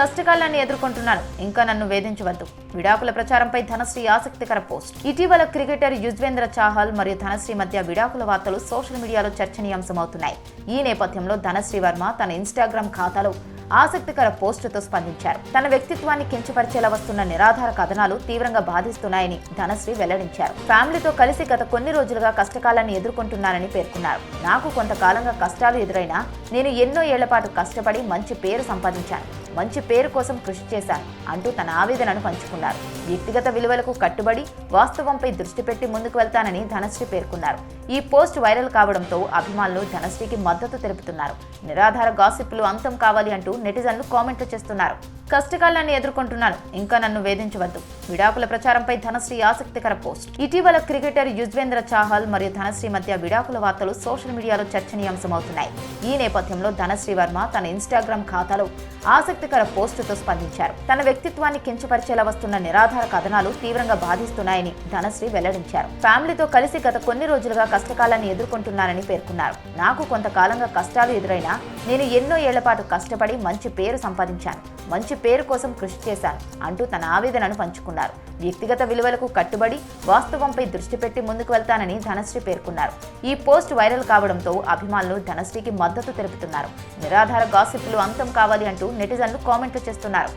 కష్టకాలాన్ని ఎదుర్కొంటున్నాను ఇంకా నన్ను వేధించవద్దు. విడాకుల ప్రచారంపై ధనశ్రీ ఆసక్తికర పోస్ట్. ఇటీవల క్రికెటర్ యుజ్వేంద్ర చాహల్ మరియు ధనశ్రీ మధ్య విడాకుల వార్తలు సోషల్ మీడియాలో చర్చనీయాంశమవుతున్నాయి. ఈ నేపథ్యంలో ధనశ్రీ వర్మ తన ఇన్స్టాగ్రామ్ ఖాతాలో ఆసక్తికర పోస్టుతో స్పందించారు. తన వ్యక్తిత్వాన్ని కించపరిచేలా వస్తున్న నిరాధార కథనాలు తీవ్రంగా బాధిస్తున్నాయని ధనశ్రీ వెల్లడించారు. ఫ్యామిలీతో కలిసి గత కొన్ని రోజులుగా కష్టకాలాన్ని ఎదుర్కొంటున్నానని పేర్కొన్నారు. నాకు కొంతకాలంగా కష్టాలు ఎదురైనా నేను ఎన్నో ఏళ్ళ పాటు కష్టపడి మంచి పేరు సంపాదించాను. మంచి పేరు కోసం కృషి చేశాను అంటూ తన ఆవేదనను పంచుకున్నారు. వ్యక్తిగత విలువలకు కట్టుబడి వాస్తవంపై దృష్టి పెట్టి ముందుకు వెళ్తానని ధనశ్రీ పేర్కొన్నారు. ఈ పోస్ట్ వైరల్ కావడంతో అభిమానులు ధనశ్రీకి మద్దతు తెలుపుతున్నారు. నిరాధార గాసిప్లు అంతం కావాలి అంటూ నెటిజన్లు కామెంట్లు చేస్తున్నారు. కష్టకాలాన్ని ఎదుర్కొంటున్నాను. ఇంకా నన్ను వేధించవద్దు. విడాకుల ప్రచారంపై ధనశ్రీ ఆసక్తికర పోస్ట్. ఇటీవల క్రికెటర్ యుజ్వేంద్ర చాహల్ మరియు ధనశ్రీ మధ్య విడాకుల వార్తలు సోషల్ మీడియాలో చర్చనీయాంశమవుతున్నాయి. ఈ నేపథ్యంలో ధనశ్రీ వర్మ తన ఇన్స్టాగ్రామ్ ఖాతాలో ఆసక్తికర పోస్టుతో స్పందించారు. తన వ్యక్తిత్వాన్ని కించపరిచేలా వస్తున్న నిరాధార కథనాలు తీవ్రంగా బాధిస్తున్నాయని ధనశ్రీ వెల్లడించారు. ఫ్యామిలీతో కలిసి గత కొన్ని రోజులుగా కష్టకాలాన్ని ఎదుర్కొంటున్నానని పేర్కొన్నారు. నాకు కొంతకాలంగా కష్టాలు ఎదురైనా నేను ఎన్నో ఏళ్ళ పాటు కష్టపడి మంచి పేరు సంపాదించాను. మంచి పేరు కోసం కృషి చేశాను అంటూ తన ఆవేదనను పంచుకున్నారు. వ్యక్తిగత విలువలకు కట్టుబడి వాస్తవంపై దృష్టి పెట్టి ముందుకు వెళ్తానని ధనశ్రీ పేర్కొన్నారు. ఈ పోస్ట్ వైరల్ కావడంతో అభిమానులు ధనశ్రీకి మద్దతు తెలుపుతున్నారు. నిరాధార గాసిప్లు అంతం కావాలి అంటూ నెటిజన్లు కామెంట్లు చేస్తున్నారు.